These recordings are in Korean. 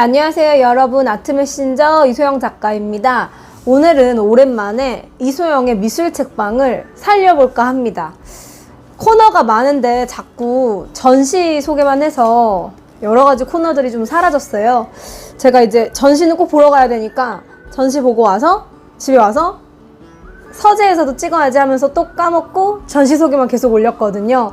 안녕하세요 여러분. 아트 메신저 이소영 작가입니다. 오늘은 오랜만에 이소영의 미술 책방을 살려볼까 합니다. 코너가 많은데 자꾸 전시 소개만 해서 여러 가지 코너들이 좀 사라졌어요. 제가 이제 전시는 꼭 보러 가야 되니까 전시 보고 와서 집에 와서 서재에서도 찍어야지 하면서 또 까먹고 전시 소개만 계속 올렸거든요.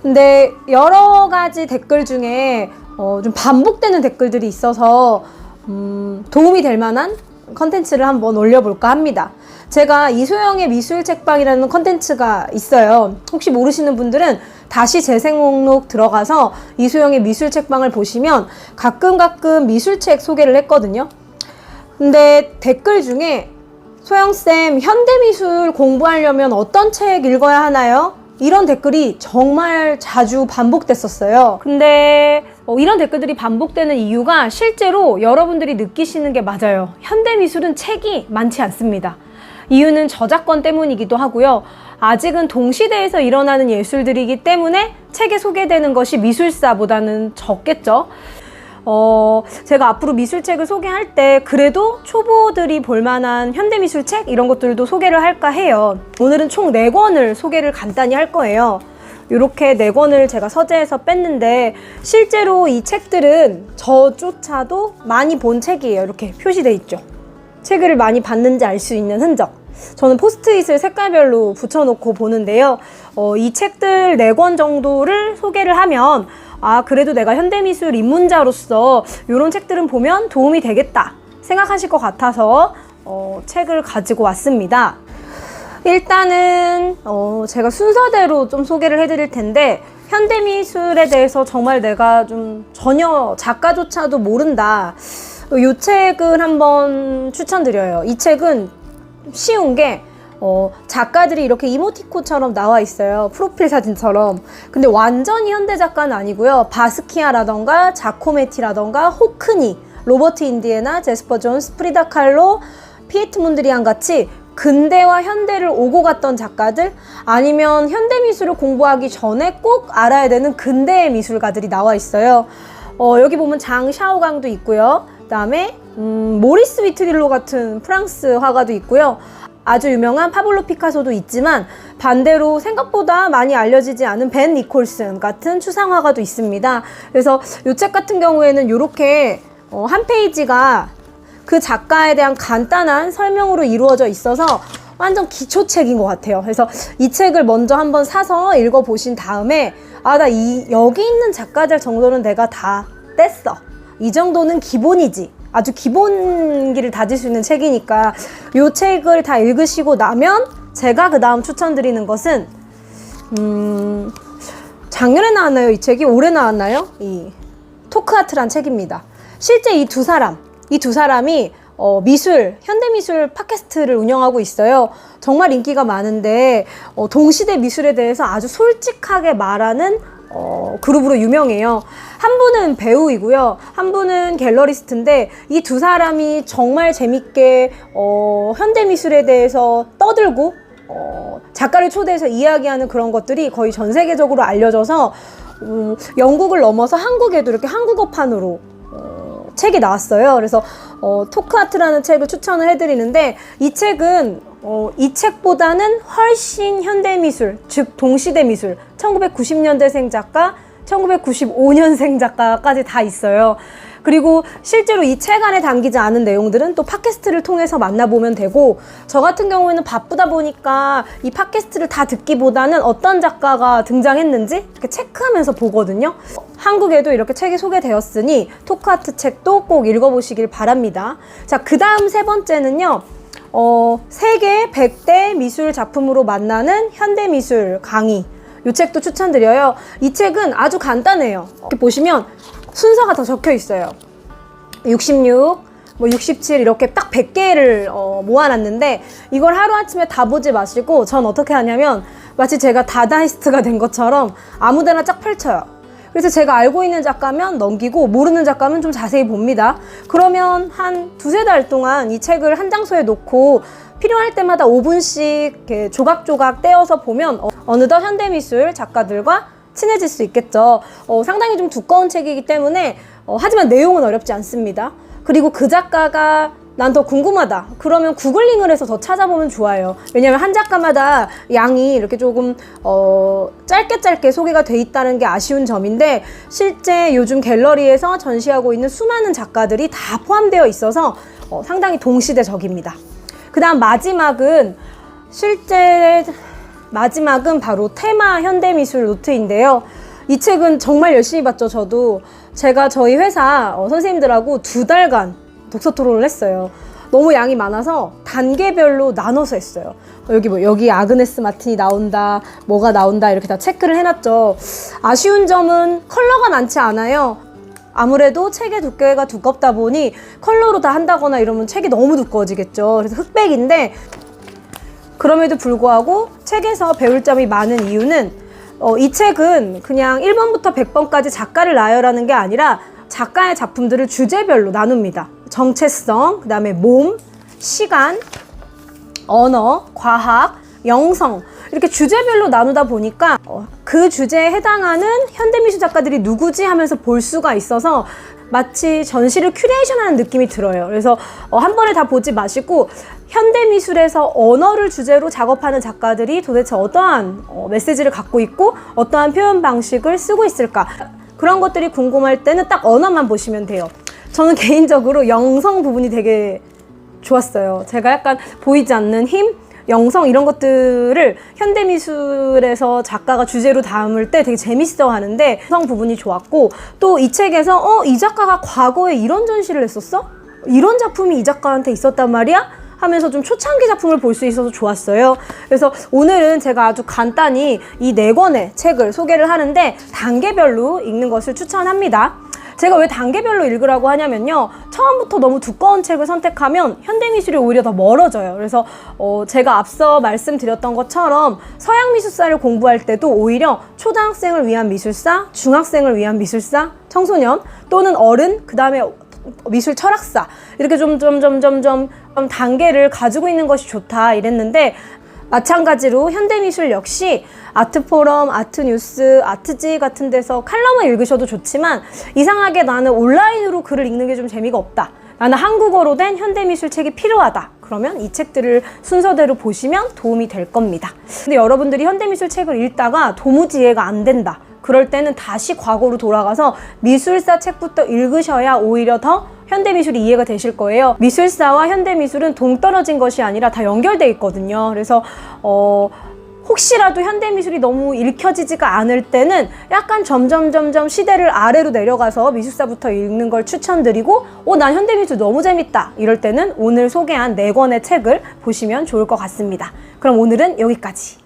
근데 여러 가지 댓글 중에 어, 좀 반복되는 댓글들이 있어서 음, 도움이 될 만한 컨텐츠를 한번 올려볼까 합니다. 제가 이소영의 미술 책방이라는 컨텐츠가 있어요. 혹시 모르시는 분들은 다시 재생 목록 들어가서 이소영의 미술 책방을 보시면 가끔 가끔 미술책 소개를 했거든요. 근데 댓글 중에 소영쌤, 현대미술 공부하려면 어떤 책 읽어야 하나요? 이런 댓글이 정말 자주 반복됐었어요. 근데 어, 이런 댓글들이 반복되는 이유가 실제로 여러분들이 느끼시는 게 맞아요. 현대 미술은 책이 많지 않습니다. 이유는 저작권 때문이기도 하고요. 아직은 동시대에서 일어나는 예술들이기 때문에 책에 소개되는 것이 미술사보다는 적겠죠. 어, 제가 앞으로 미술책을 소개할 때 그래도 초보들이 볼만한 현대미술책 이런 것들도 소개를 할까 해요. 오늘은 총 4권을 소개를 간단히 할 거예요. 이렇게 4권을 제가 서재에서 뺐는데 실제로 이 책들은 저조차도 많이 본 책이에요. 이렇게 표시돼 있죠. 책을 많이 봤는지 알 수 있는 흔적. 저는 포스트잇을 색깔별로 붙여놓고 보는데요. 어, 이 책들 4권 정도를 소개를 하면 아, 그래도 내가 현대미술 입문자로서 이런 책들은 보면 도움이 되겠다 생각하실 것 같아서 어, 책을 가지고 왔습니다. 일단은 어, 제가 순서대로 좀 소개를 해드릴 텐데 현대미술에 대해서 정말 내가 좀 전혀 작가조차도 모른다. 이 책을 한번 추천드려요. 이 책은 쉬운 게 어, 작가들이 이렇게 이모티콘처럼 나와 있어요. 프로필 사진처럼. 근데 완전히 현대 작가는 아니고요. 바스키아라던가 자코메티라던가 호크니, 로버트 인디에나, 제스퍼 존스, 프리다 칼로, 피에트 몬드리안 같이 근대와 현대를 오고 갔던 작가들 아니면 현대 미술을 공부하기 전에 꼭 알아야 되는 근대의 미술가들이 나와 있어요. 어, 여기 보면 장 샤오강도 있고요. 그다음에 음, 모리스 위트릴로 같은 프랑스 화가도 있고요. 아주 유명한 파블로 피카소도 있지만 반대로 생각보다 많이 알려지지 않은 벤 니콜슨 같은 추상화가도 있습니다. 그래서 이 책 같은 경우에는 이렇게 어, 한 페이지가 그 작가에 대한 간단한 설명으로 이루어져 있어서 완전 기초책인 것 같아요. 그래서 이 책을 먼저 한번 사서 읽어보신 다음에 아, 나 이, 여기 있는 작가들 정도는 내가 다 뗐어. 이 정도는 기본이지. 아주 기본기를 다질 수 있는 책이니까 이 책을 다 읽으시고 나면 제가 그 다음 추천드리는 것은 음, 작년에 나왔나요? 이 책이 올해 나왔나요? 이 토크아트란 책입니다. 실제 이 두 사람, 이 두 사람이 어, 미술, 현대미술 팟캐스트를 운영하고 있어요. 정말 인기가 많은데 어, 동시대 미술에 대해서 아주 솔직하게 말하는 어, 그룹으로 유명해요. 한 분은 배우이고요. 한 분은 갤러리스트인데 이 두 사람이 정말 재밌게 어, 현대미술에 대해서 떠들고 어, 작가를 초대해서 이야기하는 그런 것들이 거의 전 세계적으로 알려져서 음, 영국을 넘어서 한국에도 이렇게 한국어판으로 어, 책이 나왔어요. 그래서 어, 토크아트라는 책을 추천을 해드리는데 이 책은 어, 이 책보다는 훨씬 현대미술, 즉 동시대 미술, 1990년대생 작가, 1995년생 작가까지 다 있어요. 그리고 실제로 이 책 안에 담기지 않은 내용들은 또 팟캐스트를 통해서 만나보면 되고 저 같은 경우에는 바쁘다 보니까 이 팟캐스트를 다 듣기보다는 어떤 작가가 등장했는지 이렇게 체크하면서 보거든요. 한국에도 이렇게 책이 소개되었으니 토크아트 책도 꼭 읽어보시길 바랍니다. 자, 그 다음 세 번째는요. 어, 세계 100대 미술 작품으로 만나는 현대미술 강의. 이 책도 추천드려요. 이 책은 아주 간단해요. 이렇게 보시면 순서가 다 적혀 있어요. 66, 뭐 67 이렇게 딱 100개를 어, 모아놨는데 이걸 하루아침에 다 보지 마시고 전 어떻게 하냐면 마치 제가 다다이스트가 된 것처럼 아무데나 쫙 펼쳐요. 그래서 제가 알고 있는 작가면 넘기고 모르는 작가면 좀 자세히 봅니다. 그러면 한 두세 달 동안 이 책을 한 장소에 놓고 필요할 때마다 5분씩 이렇게 조각조각 떼어서 보면 어, 어느덧 현대미술 작가들과 친해질 수 있겠죠. 어, 상당히 좀 두꺼운 책이기 때문에 어, 하지만 내용은 어렵지 않습니다. 그리고 그 작가가 난 더 궁금하다. 그러면 구글링을 해서 더 찾아보면 좋아요. 왜냐면 한 작가마다 양이 이렇게 조금 어, 짧게 짧게 소개가 돼 있다는 게 아쉬운 점인데 실제 요즘 갤러리에서 전시하고 있는 수많은 작가들이 다 포함되어 있어서 어, 상당히 동시대적입니다. 그 다음 마지막은 실제 마지막은 바로 테마 현대미술 노트인데요. 이 책은 정말 열심히 봤죠, 저도. 제가 저희 회사 어, 선생님들하고 두 달간 독서 토론을 했어요. 너무 양이 많아서 단계별로 나눠서 했어요. 어, 여기 뭐, 여기 아그네스 마틴이 나온다, 뭐가 나온다, 이렇게 다 체크를 해놨죠. 아쉬운 점은 컬러가 많지 않아요. 아무래도 책의 두께가 두껍다 보니 컬러로 다 한다거나 이러면 책이 너무 두꺼워지겠죠. 그래서 흑백인데 그럼에도 불구하고 책에서 배울 점이 많은 이유는 어, 이 책은 그냥 1번부터 100번까지 작가를 나열하는 게 아니라 작가의 작품들을 주제별로 나눕니다. 정체성, 그 다음에 몸, 시간, 언어, 과학, 영성 이렇게 주제별로 나누다 보니까 어, 그 주제에 해당하는 현대미술 작가들이 누구지 하면서 볼 수가 있어서 마치 전시를 큐레이션하는 느낌이 들어요. 그래서 어, 한 번에 다 보지 마시고 현대 미술에서 언어를 주제로 작업하는 작가들이 도대체 어떠한 어, 메시지를 갖고 있고 어떠한 표현 방식을 쓰고 있을까 그런 것들이 궁금할 때는 딱 언어만 보시면 돼요. 저는 개인적으로 영성 부분이 되게 좋았어요. 제가 약간 보이지 않는 힘, 영성 이런 것들을 현대미술에서 작가가 주제로 담을 때 되게 재밌어 하는데 성 부분이 좋았고 또 이 책에서 어, 이 작가가 과거에 이런 전시를 했었어? 이런 작품이 이 작가한테 있었단 말이야? 하면서 좀 초창기 작품을 볼 수 있어서 좋았어요. 그래서 오늘은 제가 아주 간단히 이 네 권의 책을 소개를 하는데 단계별로 읽는 것을 추천합니다. 제가 왜 단계별로 읽으라고 하냐면요. 처음부터 너무 두꺼운 책을 선택하면 현대 미술이 오히려 더 멀어져요. 그래서 어, 제가 앞서 말씀드렸던 것처럼 서양 미술사를 공부할 때도 오히려 초등학생을 위한 미술사, 중학생을 위한 미술사, 청소년 또는 어른, 그 다음에 미술 철학사 이렇게 좀 좀 좀 좀 좀 단계를 가지고 있는 것이 좋다 이랬는데 마찬가지로 현대미술 역시 아트포럼, 아트뉴스, 아트지 같은 데서 칼럼을 읽으셔도 좋지만 이상하게 나는 온라인으로 글을 읽는 게 좀 재미가 없다. 나는 한국어로 된 현대미술 책이 필요하다. 그러면 이 책들을 순서대로 보시면 도움이 될 겁니다. 근데 여러분들이 현대미술 책을 읽다가 도무지 이해가 안 된다. 그럴 때는 다시 과거로 돌아가서 미술사 책부터 읽으셔야 오히려 더 현대미술이 이해가 되실 거예요. 미술사와 현대미술은 동떨어진 것이 아니라 다 연결돼 있거든요. 그래서 어 혹시라도 현대미술이 너무 읽혀지지가 않을 때는 약간 점점 점점 시대를 아래로 내려가서 미술사부터 읽는 걸 추천드리고 어 난 현대미술 너무 재밌다 이럴 때는 오늘 소개한 네 권의 책을 보시면 좋을 것 같습니다. 그럼 오늘은 여기까지.